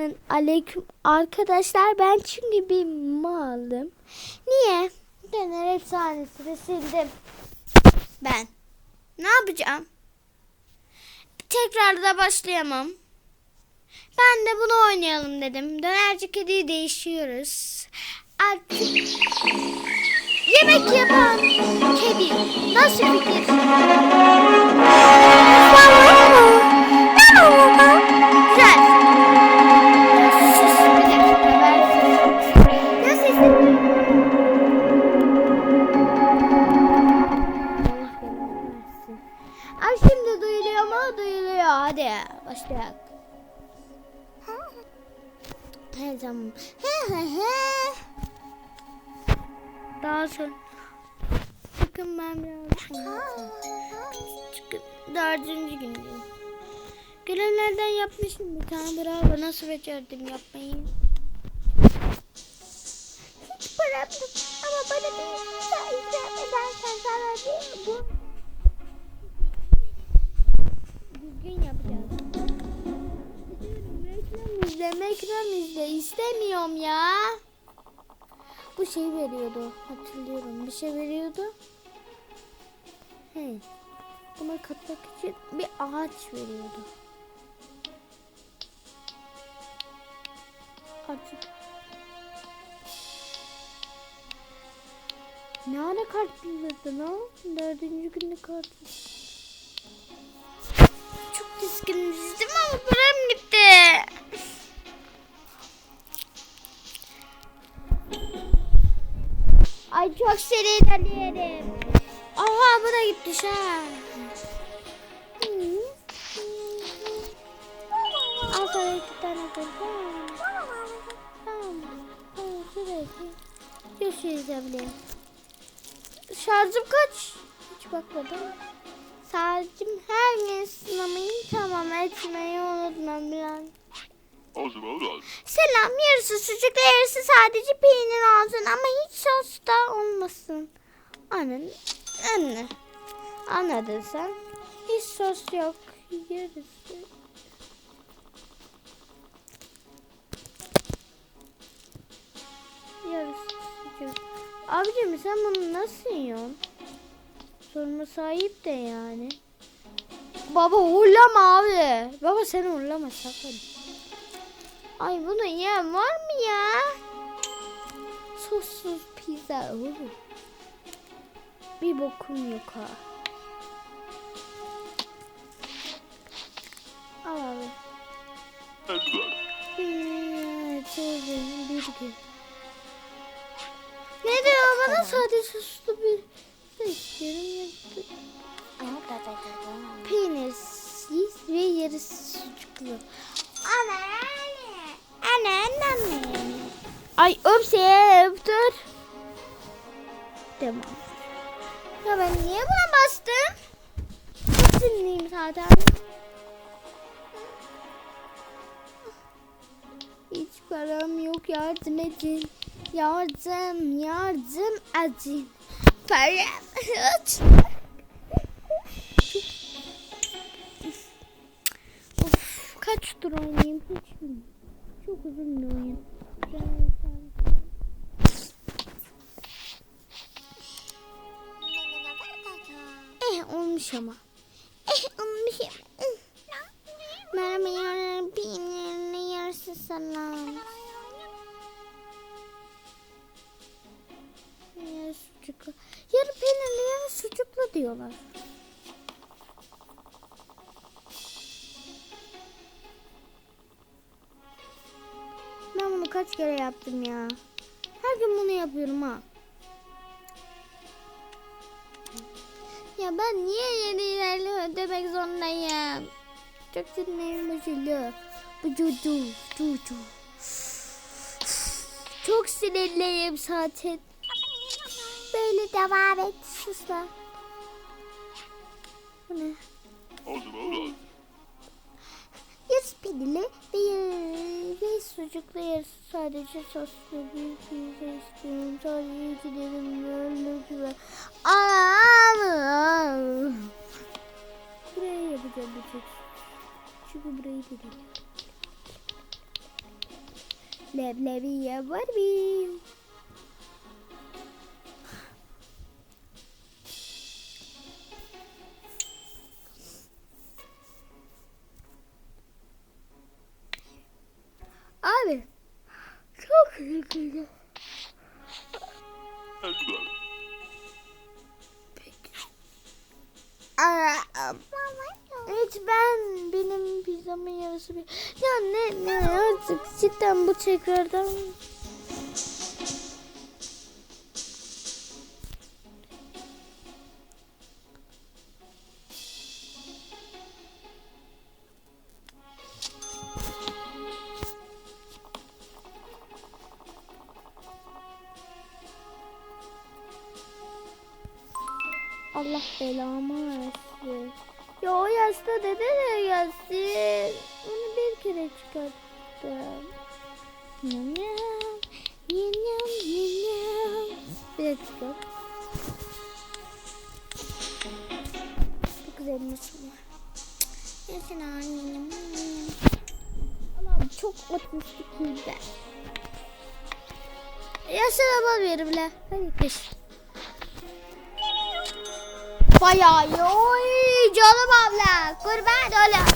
Selamun aleyküm arkadaşlar. Ben çünkü bir malım. Niye? Döner efsanesini sildim. Ben. Ne yapacağım? Tekrar da başlayamam. Ben de bunu oynayalım dedim. Dönerci kediyi değişiyoruz. Artık yemek yapan kedi. Nasıl fikir? Güzel. Tamam. He he he. Daha sonra. Bakın ben biraz dördüncü gündeyim. Görevlerden yapmışım bir tane bravo. Nasıl becerdim yapmayı? Hiç param yok İzle, reklam izle. İstemiyorum ya. Bu şey veriyordu. Hatırlıyorum. Bir şey veriyordu. He. Buna katmak için bir ağaç veriyordu. Artık. Ne ara kart bildirdin ha? Dördüncü günde kart. Çok düzgün dizdim ama param gitti. Ay çok seri ilerleyelim. Aha bu da gitti an. Al sana iki tane koy. Tamam. Tamam. Sürekli. Görüşürüz abla. Şarjım kaç? Hiç bakmadım. Sadece her gün sınamayı tamam etmeyi unutmam zaman olmaz. Selam yarısı sucuklu yarısı sadece peynir olsun ama hiç sos da olmasın. Anne, anne. Anladın sen. Hiç sos yok. Yarısı. Yarısı sucuk. Abicim sen bunu nasıl yiyorsun? Sorma sahip de yani. Baba horlama abi. Baba sen horlama sakın. Ay bunu yiyen var mı ya? Sossuz pizza. Oo. Bir bokum yok ha. Al abi. Çocuğum bir gün. Ne diyor bana sadece soslu bir istiyorum. Peynirsiz ve yarısı sucuklu. Ana anne. Anne anne. Ay öpse öptür. Tamam. Ya ben niye buna bastım? Çok sinirliyim zaten. Hiç param yok yardım edin. Yardım yardım edin. Param hiç. Of kaç tur oynayayım hiç bilmiyorum. Çok uzun bir oyun. Eh olmuş ama. Eh olmuş ama. Eh. Merhaba yarın peynirli yarısı salam. Yarı sucuklu. Yarı peynirli yarı sucuklu diyorlar. Kere yaptım ya. Her gün bunu yapıyorum ha. Ya ben niye yeni ilerliyor demek zorundayım. Çok sinirlerim bozuldu. Bu cucu, cucu. Çok sinirliyim zaten. Böyle devam et sus lan. Bu ne? Yarısı peynirli ve, yarı- ve sucuklu yarısı sadece soslu bir pizza istiyorum. İki dilim böyle lütfen. Anam. Buraya yapacağım bir tek. Çünkü burayı dedim. Leblebiye Barbie. Evet ben benim pizzamın yarısı bir. Ya ne ne artık cidden bu tekrardan. Allah belamı versin. Ya o yaşta dede de gelsin. Onu bir kere çıkarttım. Yam yam, yam yam. Bir dakika. Çok güzelmiş bu. Yesin annem. Ama çok otistik ben. Bal verir bile. Hadi kış. Bayağı iyi. Oy canım abla. Kurban oğlum.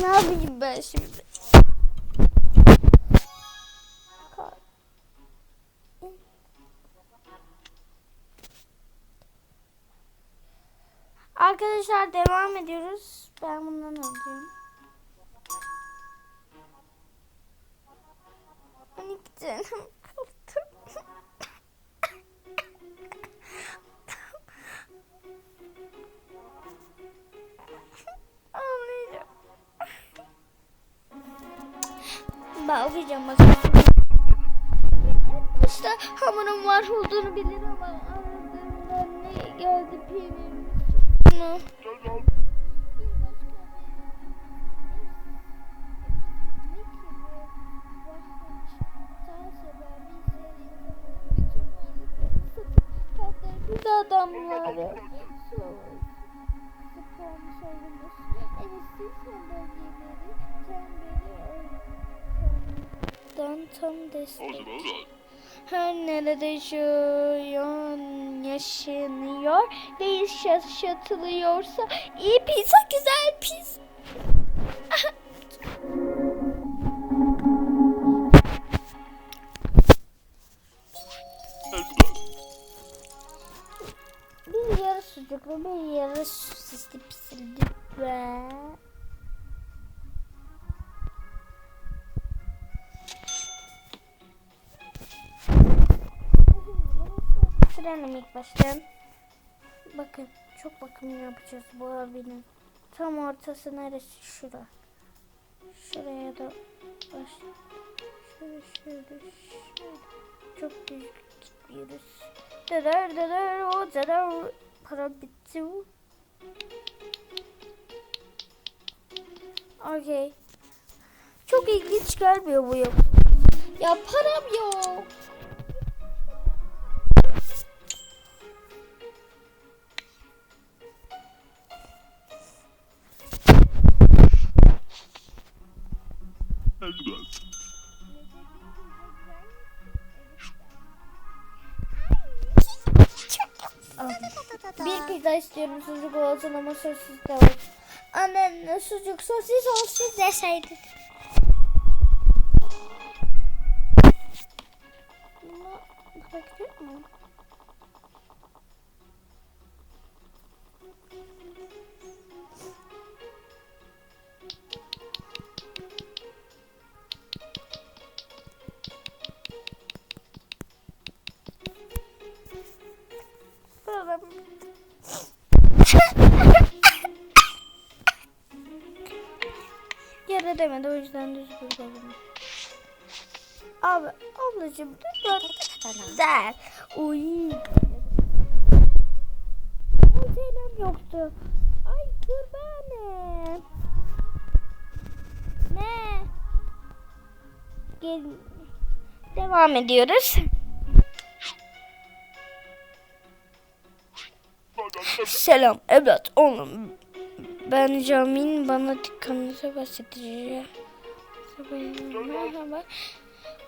ne yapayım ben şimdi? Arkadaşlar devam ediyoruz. Ben bundan alacağım. 12 canım Ben okuyacağım bakalım. İşte hamurum var olduğunu bilir ama aradığımda ne geldi. Edward. Her nerede yaşayan yaşanıyor ve yaşatılıyorsa iyi pizza güzel pizza. Bir yarı sucuklu bir yarı sosisli pizza ve Frenim ilk baştan. Bakın çok bakım yapacağız bu abinin. Tam ortası neresi? Şura. Şuraya da baş. Şöyle şöyle şöyle. Çok düz gitmiyoruz. Deder deder o deder. Para bitti. Okey. Çok ilginç gelmiyor bu yapı. Ya param yok. İstiyorum sucuk olsun ama sosis de olsun. Anne sucuk sosis olsun deseydin. Yüzden düz dedim. Abi ablacığım lütfen der. Uy. Acelem yoktu. Ay kurbanım. Ne? Gel. Devam ediyoruz. Selam evlat oğlum. Ben Camin bana dükkanınıza bahsedeceğim. Merhaba.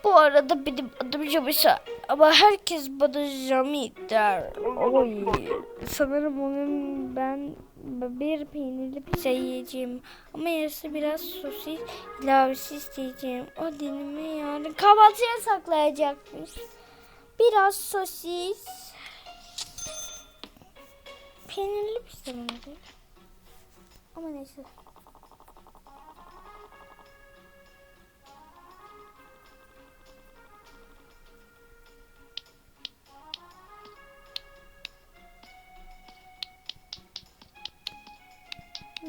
Bu arada benim adım Jamisa ama herkes bana Jami der. Oy. Sanırım onun ben bir peynirli pizza yiyeceğim. Ama yarısı biraz sosis ilavesi isteyeceğim. O dilimi yarın kahvaltıya saklayacakmış. Biraz sosis. Peynirli pizza mı? Ama neyse.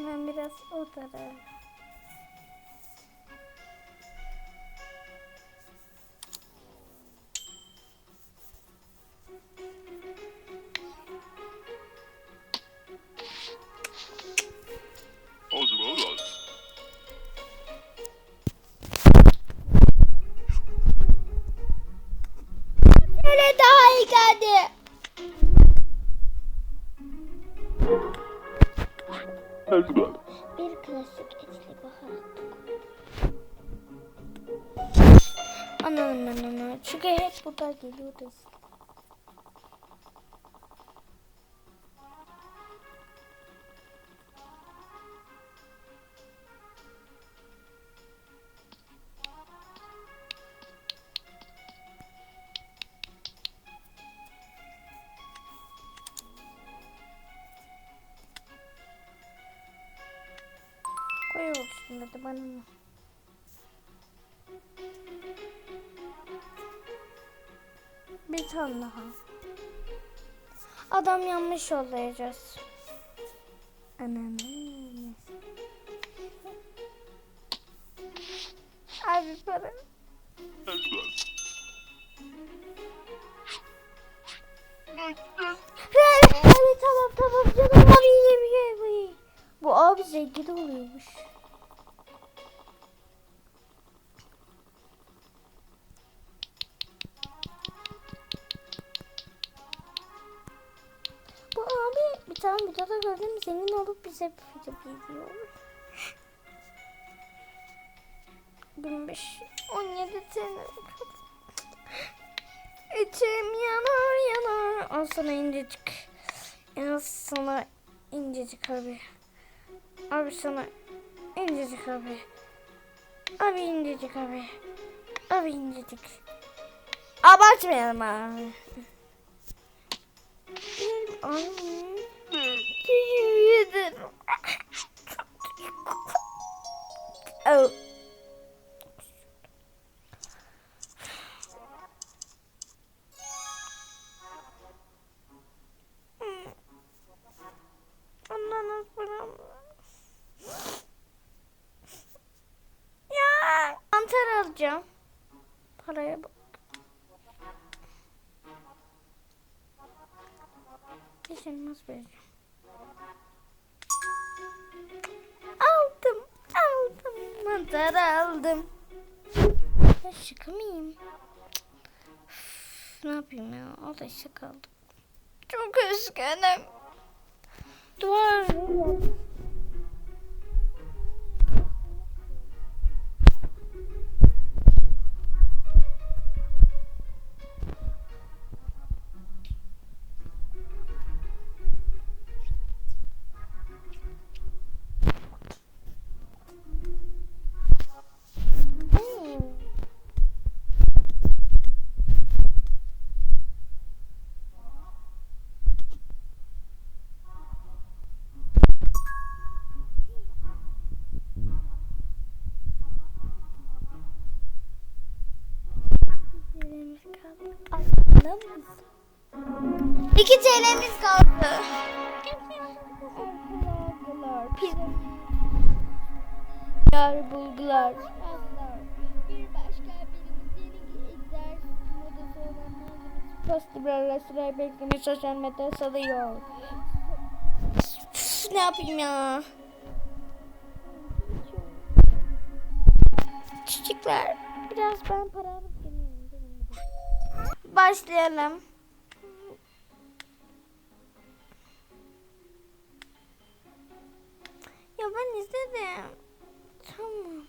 Ben biraz o Anladım ben onu. Çünkü hep bu da Bir tane daha. Adam yanlış yollayacağız. Ananı. Tane videoda gördüm zengin olup bize video veriyor. 15 17 tane İçim yanar yanar. Al sana incecik. Al sana incecik abi. Abi sana incecik abi. Abi incecik abi. Abi incecik. Abartmayalım abi. Ay. Ederim. Oh. Alacağım. Paraya bak. Peşin nasıl vereceğim? Aldım, aldım, mantar aldım. Ya şaka mıyım? Ne yapayım ya? O da şaka aldım. Çok üzgünüm. Duvar. Aklına mısın? İki TL'miz kaldı. Pizza. Yar bulgular. Bir başka birimiz egzersiz modası olan Pastibrarla sırayı beklemiş sosyal medya salıyor. Ne yapayım ya? Çocuklar biraz ben para başlayalım. Ya ben izledim. Tamam.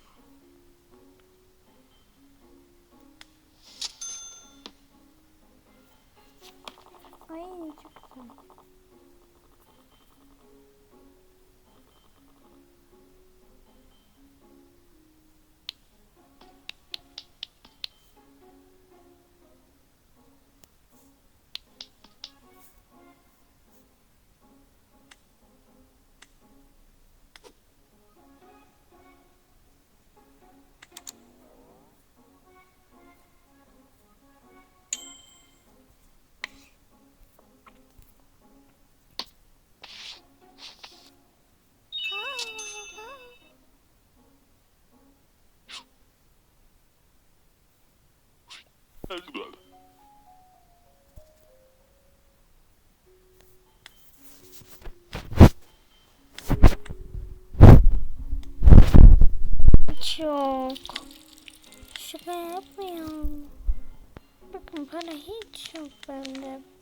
Ay çok Şaka yapmayalım. Bakın para hiç yok bende.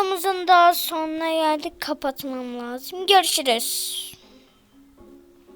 Videomuzun daha sonuna geldik. Kapatmam lazım. Görüşürüz.